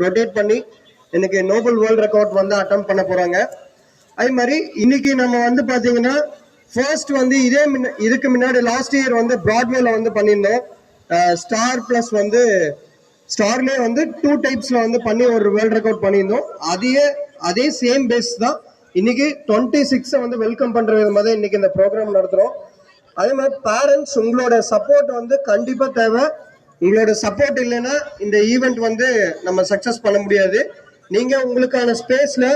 Rotate பண்ணி இன்னைக்கு Nobel world record வந்து அட்டம் பண்ண போறாங்க. அதே மாதிரி இன்னைக்கு நம்ம வந்து பாத்தீங்கன்னா ஃபர்ஸ்ட் வந்து இதே முன்ன- இதுக்கு முன்னாடி லாஸ்ட் இயர் வந்து பிராட்வேல வந்து பண்ணியிருந்தோம். ஸ்டார் பிளஸ் வந்து ஸ்டார்லேயே வந்து டூ டைப்ஸ்ல வந்து பண்ணி ஒரு வேர்ல்ட் ரெக்கார்ட் பண்ணியிருந்தோம். அதே அதே சேம் பேஸ் தான். இன்னைக்கு டுவெண்ட்டி சிக்ஸை வந்து வெல்கம் பண்ற விதமாக தான் இன்னைக்கு இந்த ப்ரோக்ராம் நடத்துகிறோம் அதே மாதிரி பேரண்ட்ஸ் உங்களோட சப்போர்ட் வந்து கண்டிப்பாக தேவை. உங்களோட சப்போர்ட் இல்லைன்னா இந்த ஈவெண்ட் வந்து நம்ம சக்ஸஸ் பண்ண முடியாது. நீங்கள் உங்களுக்கான ஸ்பேஸில்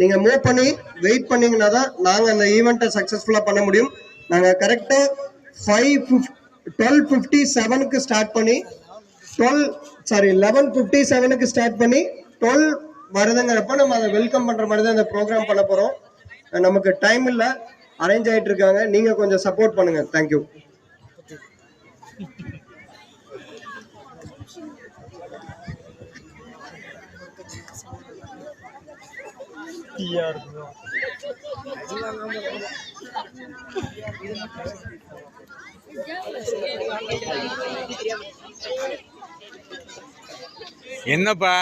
நீங்கள் மூவ் பண்ணி வெயிட் பண்ணீங்கன்னா தான் நாங்கள் அந்த ஈவெண்ட்டை சக்ஸஸ்ஃபுல்லாக பண்ண முடியும். நாங்கள் கரெக்டாக ஃபைவ் டுவெல் ஃபிஃப்டி செவனுக்கு ஸ்டார்ட் பண்ணி டுவெல் சாரி லெவன் ஃபிஃப்டி செவனுக்கு ஸ்டார்ட் பண்ணி டுவெல் வருதுங்கிறப்ப நம்ம அதை வெல்கம் பண்ணுற மாதிரி தான் இந்த ப்ரோக்ராம் பண்ண போகிறோம் நமக்கு டைம் இல்லை அரேஞ்ச் ஆகிட்டு இருக்காங்க. நீங்கள் கொஞ்சம் சப்போர்ட் பண்ணுங்கள் தேங்க்யூ என்னப்பா?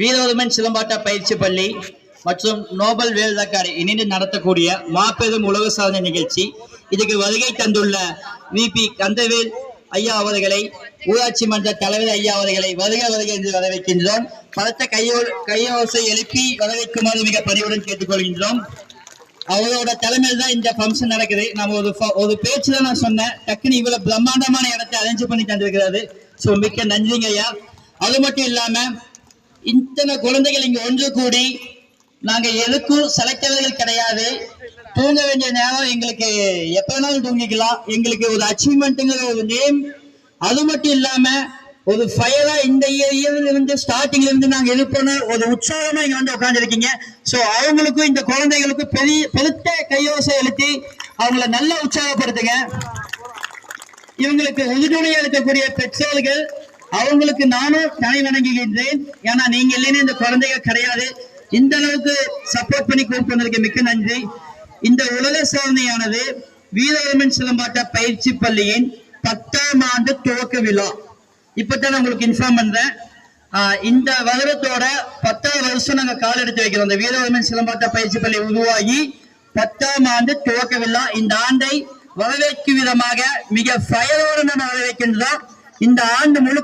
வீரவர்மன் சிலம்பாட்ட பயிற்சி பள்ளி மற்றும் நோபல் வேல் இணைந்து நடத்தக்கூடிய மாபெரும் உலக சாதனை நிகழ்ச்சி. இதுக்கு வருகை தந்துள்ள விபி கந்தவேல் ஐயா அவர்களை ஊராட்சி மன்ற தலைவர் ஐயா அவர்களை வருக வருக என்று வரவேற்கின்றோம். பலத்த கையோ கையோசை எழுப்பி வரவேற்குமாறு மிக பணிவுடன் கேட்டுக்கொள்கின்றோம். அவரோட தலைமையில் தான் இந்த ஃபங்க்ஷன் நடக்குது. நம்ம ஒரு ஒரு பேச்சு தான் நான் சொன்னேன் டக்குன்னு இவ்வளவு பிரம்மாண்டமான இடத்தை அரேஞ்ச் பண்ணி தந்திருக்கிறாரு. ஸோ மிக்க நன்றிங்க ஐயா. அது மட்டும் இல்லாம இத்தனை குழந்தைகள் இங்க ஒன்று கூடி நாங்க எதுக்கும் செலக்டர்கள் கிடையாது. தூங்க வேண்டிய நேரம் எங்களுக்கு எப்ப வேணாலும் தூங்கிக்கலாம். எங்களுக்கு ஒரு அச்சீவ்மெண்ட்டுங்கிற ஒரு நேம் அது மட்டும் இல்லாம ஒரு ஃபயரா இந்த இயர்ல இருந்து ஸ்டார்டிங்ல இருந்து நாங்க எழுப்பின ஒரு உற்சாகமா இங்க வந்து உட்காந்துருக்கீங்க சோ அவங்களுக்கும் இந்த குழந்தைகளுக்கும் பெரிய பெருத்த கையோசை எழுத்தி அவங்கள நல்லா உற்சாகப்படுத்துங்க. இவங்களுக்கு உறுதுணையா இருக்கக்கூடிய பெற்றோர்கள் அவங்களுக்கு நானும் தனி வணங்குகின்றேன். ஏன்னா நீங்க இல்லைன்னு இந்த குழந்தைகள் கிடையாது. இந்த அளவுக்கு சப்போர்ட் பண்ணி கூப்பிட்டு மிக்க நன்றி. இந்த உலக சோதனையானது வீரவர்மன் சிலம்பாட்ட பயிற்சி பள்ளியின் பத்தாம் ஆண்டு துவக்க விழா. இப்பதான் உங்களுக்கு இன்ஃபார்ம் பண்றேன். ஆஹ் இந்த வருடத்தோட பத்தாம் வருஷம் நாங்க கால் எடுத்து வைக்கிறோம். இந்த வீரவர்மன் சிலம்பாட்ட பயிற்சி பள்ளி உருவாகி பத்தாம் ஆண்டு துவக்க விழா. இந்த ஆண்டை வரவேற்கும் விதமாக மிக ஃபயரோடு நம்ம வரவேற்கின்றோம் இந்த ஆண்டு முழு